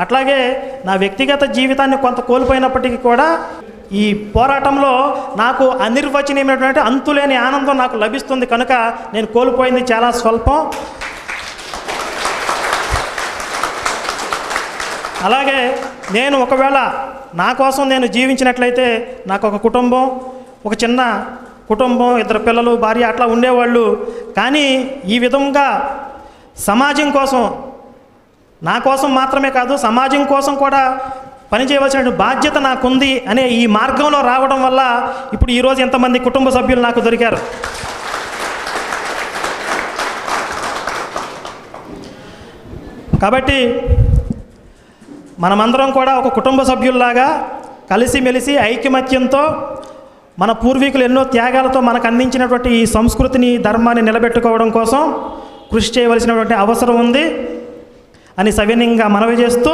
అట్లాగే నా వ్యక్తిగత జీవితాన్ని కొంత కోల్పోయినప్పటికీ కూడా ఈ పోరాటంలో నాకు అనిర్వచనీయమైనటువంటి అంతులేని ఆనందం నాకు లభిస్తుంది కనుక నేను కోల్పోయింది చాలా స్వల్పం. అలాగే నేను ఒకవేళ నా కోసం నేను జీవించినట్లయితే నాకు ఒక కుటుంబం ఒక చిన్న కుటుంబం ఇద్దరు పిల్లలు భార్య అట్లా ఉండేవాళ్ళు. కానీ ఈ విధంగా సమాజం కోసం నా కోసం మాత్రమే కాదు సమాజం కోసం కూడా పనిచేయవలసిన బాధ్యత నాకుంది అనే ఈ మార్గంలో రావడం వల్ల ఇప్పుడు ఈరోజు ఎంతమంది కుటుంబ సభ్యులు నాకు దొరికారు. కాబట్టి మనమందరం కూడా ఒక కుటుంబ సభ్యుల్లాగా కలిసిమెలిసి ఐకమత్యంతో మన పూర్వీకులు ఎన్నో త్యాగాలతో మనకు అందించినటువంటి ఈ సంస్కృతిని ధర్మాన్ని నిలబెట్టుకోవడం కోసం కృషి చేయవలసినటువంటి అవసరం ఉంది. అని సవినయంగా మనవి చేస్తూ